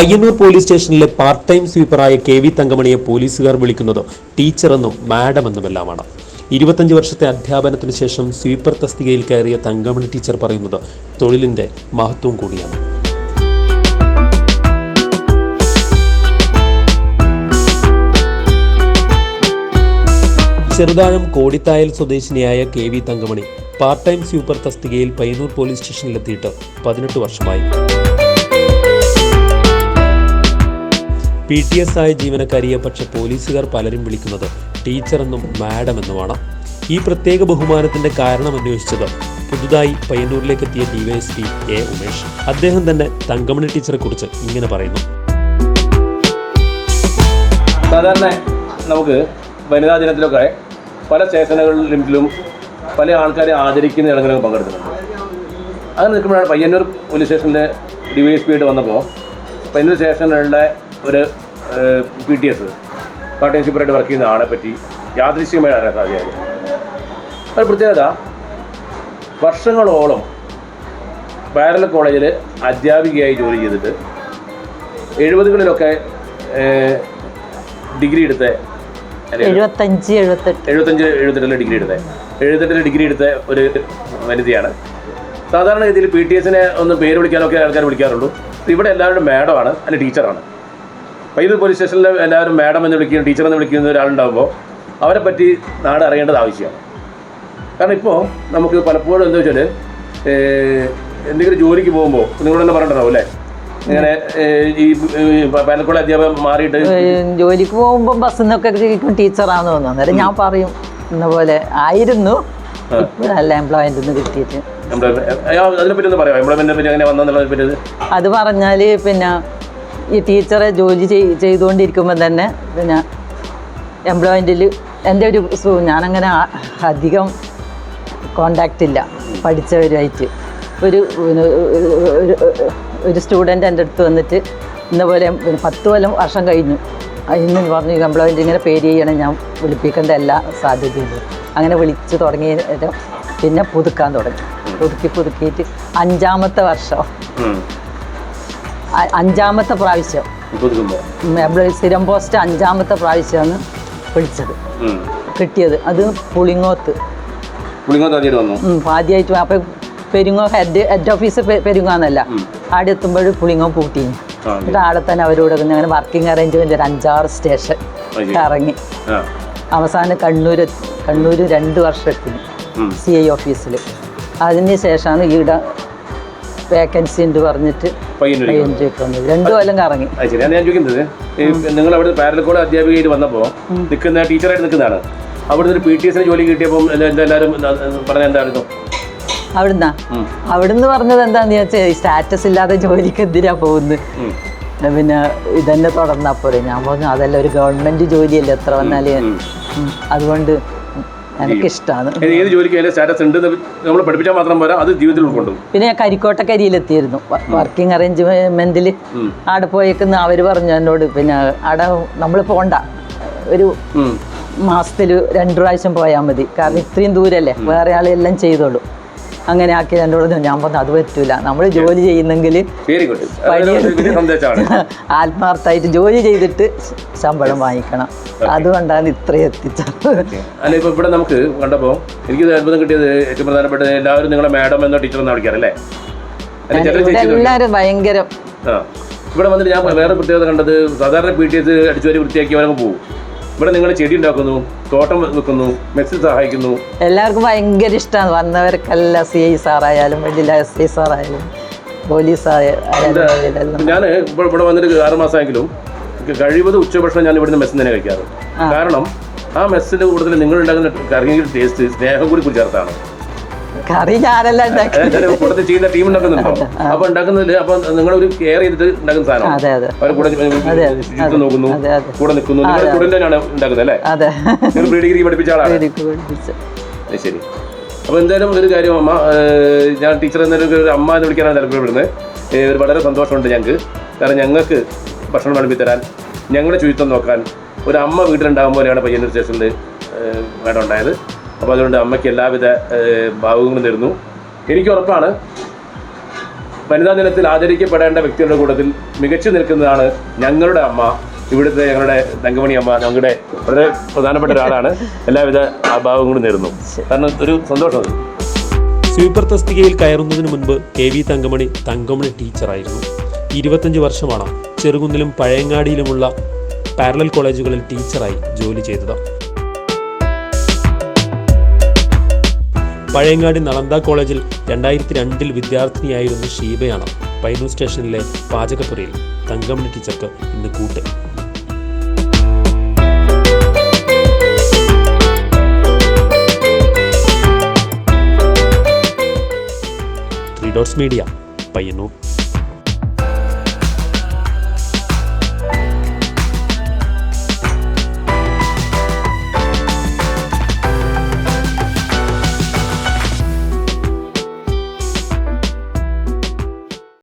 Payyanur police സ്റ്റേഷനിലെ part time സ്വീപ്പറായ K V തങ്കമണിയെ പോലീസുകാർ വിളിക്കുന്നത് ടീച്ചറെന്നും മാഡം എന്നുമെല്ലാമാണ്. ഇരുപത്തഞ്ച് വർഷത്തെ അധ്യാപനത്തിന് ശേഷം സ്വീപ്പർ തസ്തികയിൽ കയറിയ തങ്കമണി ടീച്ചർ പറയുന്നത് തൊഴിലിന്റെ മഹത്വം കൂടിയാണ്. ചെറുതാഴം കോടിത്തായൽ സ്വദേശിനിയായ K V Thankamani part time sweeper തസ്തികയിൽ പയ്യന്നൂർ പോലീസ് സ്റ്റേഷനിലെത്തിയിട്ട് പതിനെട്ട് വർഷമായി. പി ടി എസ് ആയ ജീവനക്കാരിയെ പക്ഷെ പോലീസുകാർ പലരും വിളിക്കുന്നത് ടീച്ചറെന്നും മാഡം എന്നുമാണ് ഈ പ്രത്യേക ബഹുമാനത്തിന്റെ കാരണം അന്വേഷിച്ചത് പുതുതായി പയ്യന്നൂരിലേക്ക് എത്തിയ ഡിവൈഎസ്പി എ ഉമേഷ്. അദ്ദേഹം തന്നെ തങ്കമണി ടീച്ചറെ കുറിച്ച് ഇങ്ങനെ പറയുന്നു. സാധാരണ നമുക്ക് വനിതാ ദിനത്തിലൊക്കെ പല സ്റ്റേഷനുകളിലും പല ആൾക്കാരെ ആദരിക്കുന്ന ചടങ്ങുകളിൽ പങ്കെടുക്കുന്നുണ്ട് അങ്ങനെ നിൽക്കുമ്പോഴാണ് പയ്യന്നൂർ പോലീസ് സ്റ്റേഷനിലെ ഡിവൈഎസ്പി ആയിട്ട് വന്നപ്പോൾ പയ്യന്നൂർ ശേഷമുള്ള ഒരു പി ടി എസ് പാർട്ട്ണർഷിപ്പായിട്ട് വർക്ക് ചെയ്യുന്ന ആളെ പറ്റി യാദൃശ്യമായി അറിയാൻ സാധ്യമായി ഒരു പ്രത്യേകത വർഷങ്ങളോളം പാരല കോളേജിൽ അധ്യാപികയായി ജോലി ചെയ്തിട്ട് എഴുപതുകളിലൊക്കെ ഡിഗ്രി എടുത്ത എഴുപത്തഞ്ച് എഴുപത്തെട്ട്. എഴുപത്തഞ്ച് എഴുപത്തെട്ടിലെ ഡിഗ്രി എടുത്ത. എഴുപത്തെട്ടിലെ ഡിഗ്രി എടുത്ത ഒരു വനിതയാണ്. സാധാരണ രീതിയിൽ പി ടി എസിനെ ഒന്ന് പേര് വിളിക്കാനൊക്കെ ആൾക്കാർ വിളിക്കാറുള്ളൂ. ഇവിടെ എല്ലാവരും മാഡമാണ് അല്ലെ ടീച്ചറാണ് പയ്യന്നൂർ പോലീസ് സ്റ്റേഷനിൽ എല്ലാവരും മാഡം എന്ന് വിളിക്കുന്ന ടീച്ചർ എന്ന് വിളിക്കുന്ന ഒരാളുണ്ടാകുമ്പോൾ അവരെ പറ്റി നാട് അറിയേണ്ടത് ആവശ്യമാണ്. കാരണം ഇപ്പോൾ നമുക്ക് പലപ്പോഴും എന്താ വെച്ചാൽ എന്തെങ്കിലും ജോലിക്ക് പോകുമ്പോൾ നിങ്ങളോട് തന്നെ പറഞ്ഞിട്ടുണ്ടാവും അല്ലേ? ഇങ്ങനെ ഈ പാലക്കോട് അധ്യാപകൻ മാറിയിട്ട് ജോലിക്ക് പോകുമ്പോൾ ബസ്സിൽ നിന്നൊക്കെ ടീച്ചറാണെന്ന് തോന്നുന്നു. അന്നേരം ഞാൻ പറയും എന്ന പോലെ ആയിരുന്നു ഇപ്പോഴല്ല എംപ്ലോയ്മെന്റ് നിന്ന് കിട്ടിയിട്ട്. പറ്റി അത് പറഞ്ഞാൽ പിന്നെ ഈ ടീച്ചറെ ജോലി ചെയ്- ചെയ്തുകൊണ്ടിരിക്കുമ്പോൾ തന്നെ പിന്നെ എംപ്ലോയ്മെന്റിൽ എന്റെ ഒരു ഞാനങ്ങനെ അധികം കോണ്ടാക്റ്റ് ഇല്ല. പഠിച്ചവരുമായിട്ട് ഒരു ഒരു- സ്റ്റുഡന്റ് എന്റെ അടുത്ത് വന്നിട്ട് ഇന്നപോലെ പത്ത് കൊല്ലം വർഷം കഴിഞ്ഞു. ഇന്ന് പറഞ്ഞു എംപ്ലോയ്മെന്റ് ഇങ്ങനെ പേര് ചെയ്യണം ഞാൻ വിളിപ്പിക്കേണ്ട എല്ലാ സാധ്യതയുള്ളൂ അങ്ങനെ വിളിച്ചു തുടങ്ങിയ പിന്നെ പുതുക്കാൻ തുടങ്ങി. പുതുക്കി പുതുക്കിയിട്ട് അഞ്ചാമത്തെ വർഷം. അഞ്ചാമത്തെ പ്രാവശ്യം. സ്ഥിരം പോസ്റ്റ് അഞ്ചാമത്തെ പ്രാവശ്യമാണ് വിളിച്ചത്. ഉം. കിട്ടിയത്. അത് പുളിങ്ങോത്ത്. ആദ്യമായിട്ട് അപ്പൊ പെരുങ്ങോ ഹെഡ് ഹെഡ് ഓഫീസ് പെരുങ്ങോന്നല്ല. ആടെ എത്തുമ്പോൾ പുളിങ്ങോ പൂട്ടി ആ, എന്നിട്ട് ആടെ തന്നെ അവരോട് അങ്ങനെ വർക്കിംഗ് അറേഞ്ച്മെന്റ് ഒരു അഞ്ചാറ് സ്റ്റേഷൻ ഇറങ്ങി അവസാനം കണ്ണൂർ കണ്ണൂർ രണ്ട് വർഷം എത്തി. സി ഐ ഓഫീസിൽ അതിന് ശേഷമാണ് ഈട വേക്കൻസി ഉണ്ട് പറഞ്ഞിട്ട് രണ്ടു കൊല്ലം കറങ്ങി. ഞാൻ ചോദിക്കുന്നത്. നിങ്ങൾ അവിടെ പാരലക്കോട് അധ്യാപികയായിട്ട് വന്നപ്പോൾ നിൽക്കുന്ന ടീച്ചറായിട്ട് നിൽക്കുന്നതാണ്. അവിടുന്ന് ഒരു പി ടി എസിന് ജോലി കിട്ടിയപ്പോൾ എല്ലാവരും പറഞ്ഞ എന്തായിരുന്നു? അവിടുന്ന്. അവിടുന്ന് പറഞ്ഞത് എന്താന്ന് വെച്ചാൽ സ്റ്റാറ്റസ് ഇല്ലാതെ ജോലിക്ക് എന്തിനാ പോകുന്നത് പിന്നെ ഇതന്നെ തുടർന്നാ പോരെ ഞാൻ പറഞ്ഞു അതല്ല ഒരു ഗവൺമെന്റ് ജോലിയല്ലേ എത്ര വന്നാൽ? അതുകൊണ്ട് എനിക്കിഷ്ടമാണ് ഏത് ജോലിക്ക് സ്റ്റാറ്റസ് ഉണ്ട് നമ്മൾ പഠിപ്പിച്ചാൽ മാത്രം പോരാ അത് ജീവിതത്തിൽ ഉൾക്കൊണ്ടു. പിന്നെ ഞാൻ കരിക്കോട്ടക്കരിയിലെത്തിയിരുന്നു വർക്കിംഗ് അറേഞ്ച്മെന്റിൽ അവിടെ പോയേക്കുന്ന അവർ പറഞ്ഞു എന്നോട്. പിന്നെ അവിടെ നമ്മൾ പോണ്ട. ഒരു. മാസത്തിൽ രണ്ടു പ്രാവശ്യം പോയാൽ മതി. കാരണം ഇത്രയും ദൂരല്ലേ? വേറെ ആളെല്ലാം ചെയ്തോളൂ. അങ്ങനെ ആക്കി എന്നോട് ഞാൻ പറഞ്ഞു അത് പറ്റൂല. നമ്മൾ ജോലി ചെയ്യുന്നെങ്കിൽ ആത്മാർത്ഥമായിട്ട് ജോലി ചെയ്തിട്ട് ശമ്പളം വാങ്ങിക്കണം. അതുകൊണ്ടാണ് ഇത്രയും എത്തിച്ചത്. അല്ല ഇപ്പൊ ഇവിടെ നമുക്ക് കണ്ടപ്പോ എനിക്ക് അത്ഭുതം കിട്ടിയത് ഏറ്റവും പ്രധാനപ്പെട്ട എല്ലാവരും നിങ്ങളെ മാഡം എന്നോ ടീച്ചർ എന്നാ വിളിക്കാറല്ലേ എല്ലാവരും ഭയങ്കര. ഇവിടെ വന്നിട്ട് ഞാൻ വേറെ പ്രത്യേകത കണ്ടത് സാധാരണ പി ടി എസ് അടിച്ചുവരി വൃത്തിയാക്കി അവരങ്ങ് പോകും ഇവിടെ നിങ്ങൾ ചെടി ഉണ്ടാക്കുന്നു തോട്ടം വെക്കുന്നു മെസ്സിൽ സഹായിക്കുന്നു. എല്ലാവർക്കും ഭയങ്കര ഇഷ്ടമാണ് വന്നവർക്കെല്ലാം സി ഐ സാറായാലും വലിയ എസ് ഐ സാറായാലും പോലീസ് ഞാൻ ഇപ്പോൾ ഇവിടെ വന്നിട്ട് ആറ് മാസമെങ്കിലും കഴിവത് ഉച്ചഭക്ഷണം ഞാൻ ഇവിടുന്ന് മെസ്സിൽ തന്നെ കഴിക്കാറ്. കാരണം ആ മെസ്സിന്റെ കൂടുതൽ നിങ്ങൾ ഉണ്ടാക്കുന്ന കറിയുടെ ടേസ്റ്റ് സ്നേഹം കൂടി കൂടി ചേർത്താണ് കറി ഞാനല്ല ചെയ്യുന്ന ടീം ഉണ്ടാക്കുന്നുണ്ടോ? അപ്പൊ ഉണ്ടാക്കുന്നതിൽ അപ്പൊ നിങ്ങൾ ഒരു കെയർ ചെയ്തിട്ട് ഉണ്ടാക്കുന്ന സാധനം കൂടെ നോക്കുന്നു കൂടെ നിൽക്കുന്നു. സ്റ്റുഡന്റ് തന്നെയാണ് ഉണ്ടാക്കുന്നത് അല്ലേ? അതെ. നിങ്ങൾ പ്രീ ഡിഗ്രി പഠിപ്പിച്ച ആളാണ്. ശരി. അപ്പൊ എന്തായാലും ഒരു കാര്യം അമ്മ ഞാൻ ടീച്ചർ എന്നൊരു ഒരു അമ്മ എന്ന് വിളിക്കാനാണ് താല്പര്യപ്പെടുന്നത്. വളരെ സന്തോഷമുണ്ട് ഞങ്ങൾക്ക് കാരണം ഞങ്ങൾക്ക് ഭക്ഷണം വിളമ്പിത്തരാൻ ഞങ്ങളുടെ ശുചിത്വം നോക്കാൻ ഒരു അമ്മ വീട്ടിലുണ്ടാകുമ്പോഴാണ് പയ്യന്നൂർ സ്റ്റേഷനിൽ മേഡം ഉണ്ടായത്. അപ്പോൾ അതുകൊണ്ട് അമ്മയ്ക്ക് എല്ലാവിധ ഭാവങ്ങളും തരുന്നു. എനിക്ക് ഉറപ്പാണ് വനിതാ ദിനത്തിൽ ആദരിക്കപ്പെടേണ്ട വ്യക്തികളുടെ കൂട്ടത്തിൽ മികച്ചു നിൽക്കുന്നതാണ് ഞങ്ങളുടെ അമ്മ. ഇവിടുത്തെ ഞങ്ങളുടെ തങ്കമണി അമ്മ ഞങ്ങളുടെ വളരെ പ്രധാനപ്പെട്ട ഒരാളാണ്. എല്ലാവിധ അഭാവങ്ങളും നേരുന്നു കാരണം ഒരു സന്തോഷം. സ്വീപ്പർ തസ്തികയിൽ കയറുന്നതിന് മുൻപ് കെ വി തങ്കമണി തങ്കമണി ടീച്ചറായിരുന്നു. ഇരുപത്തഞ്ച് വർഷമാണ് ചെറുകുന്നിലും പഴയങ്ങാടിയിലുമുള്ള പാരലൽ കോളേജുകളിൽ ടീച്ചറായി ജോലി ചെയ്തത്. പഴയങ്ങാടി നളന്ദ കോളേജിൽ രണ്ടായിരത്തി രണ്ടിൽ വിദ്യാർത്ഥിനിയായിരുന്ന ഷീബയാണ് പൈനൂർ സ്റ്റേഷനിലെ പാചകപ്പുരയിൽ തങ്കമണി ടീച്ചർക്ക് ഇന്ന് കൂട്ട്. Dots media Payyanur.